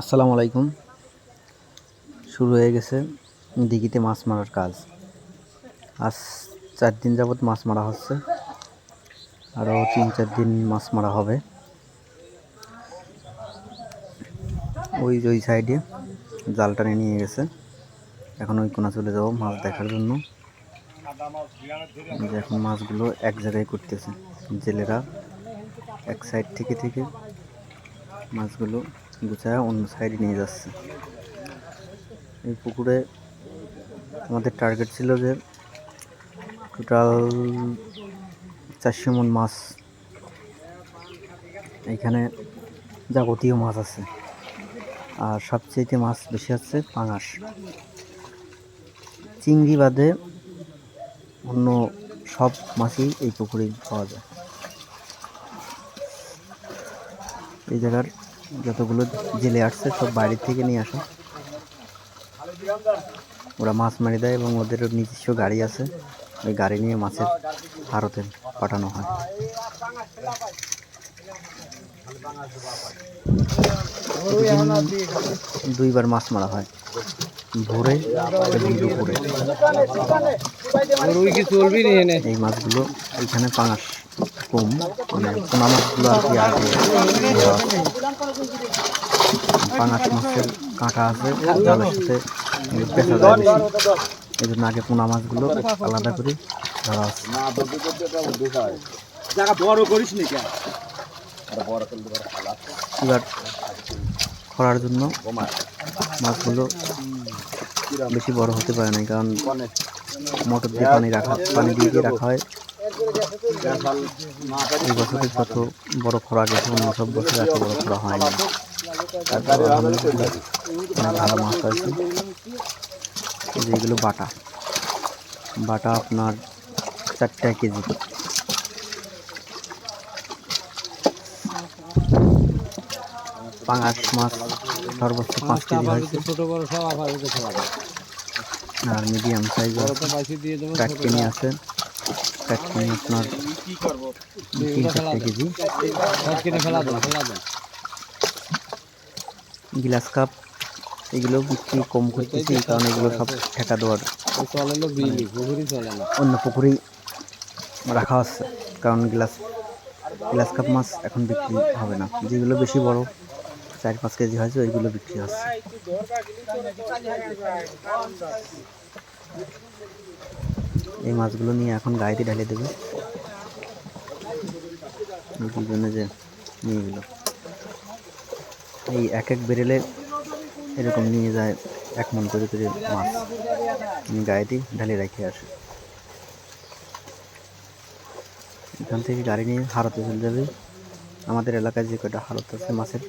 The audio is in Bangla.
আসসালামু আলাইকুম। শুরু হয়ে গেছে দিঘিতে মাছ মারার কাজ। আজ চার দিন যাবৎ মাছ মারা হচ্ছে। আরও তিন চার দিন মাছ মারা হবে। ওই ওই সাইডে জাল টানে নিয়ে গেছে। এখন ওই কোনা চলে যাব মাছ দেখার জন্য। যে এখন মাছগুলো এক জায়গায় করতেছে। জেলেরা এক সাইড থেকে থেকে মাছগুলো গুছায় অন্য সাইডে নিয়ে যাচ্ছে। এই পুকুরে আমাদের টার্গেট ছিল যে টোটাল চারশো মন মাছ। এইখানে যাবতীয় মাছ আছে। আর সবচেয়ে মাছ বেশি হচ্ছে পাঙাশ। চিংড়ি বাদে অন্য সব মাছই এই পুকুরে পাওয়া যায়। এই জায়গার যতগুলো জেলে আসছে সব বাইরের থেকে নিয়ে আসা। ওরা মাছ মারি দেয় এবং ওদের নিজস্ব গাড়ি আছে। ওই গাড়ি নিয়ে মাছের আড়তে পাঠানো হয়। দুইবার মাছ মারা হয়। ভোরে এবং দুপুরে। এই মাছগুলো এখানে পাঙাশ। কম মানে পোনা মাছগুলো আর কি আগে। পাঙাশ মাছের কাঁটা আছে জালের সাথে পেঁচা যায় বেশি। এই জন্য আগে পোনা মাছগুলো আলাদা করে ধরা বড় করিস এবার খরার জন্য মাছগুলো বেশি বড় হতে পারে না কারণ মোটর দিয়ে পানি রাখা পানি দিয়ে রাখা হয়? এই বছরে যত বড় খরা গেছে অন্য সব বছরে এত বড় খরা হয়নি। তারপর আলহামদুলিল্লাহ অনেক ভালো মাছ হয়েছে এই যে এগুলো বাটা। বাটা আপনার চারটা কেজি। পাঙাশ মাছ সর্বোচ্চ পাঁচ কেজি হয়েছে। ছোট বড় সব আবার আর মিডিয়াম সাইজ দেবো আছে। আপনার তিন চারটে কেজি গ্লাস কাপ এগুলো বিক্রি কম করতেছি এই কারণে এগুলো সব ঠেকা দেওয়ার ওই চলে না বিলি পুকুরই চলে না। অন্য পুকুরেই রাখা আছে কারণ গ্লাস গ্লাস কাপ মাছ এখন বিক্রি হবে না। যেগুলো বেশি বড় চার পাঁচ কেজি হয়েছে ওইগুলো বিক্রি হচ্ছে। এই মাছগুলো নিয়ে এখন গাড়িতে ঢালে দেবে। যে নিয়ে গেল। এই এক এক বেরেলে এরকম নিয়ে যায়, এক মন করে করে মাছ। আমি গাড়িতে ঢালে রেখে আসে। এখান থেকে গাড়ি নিয়ে হারতে চলে যাবে। আমাদের এলাকায় যে কটা হারত আছে মাছের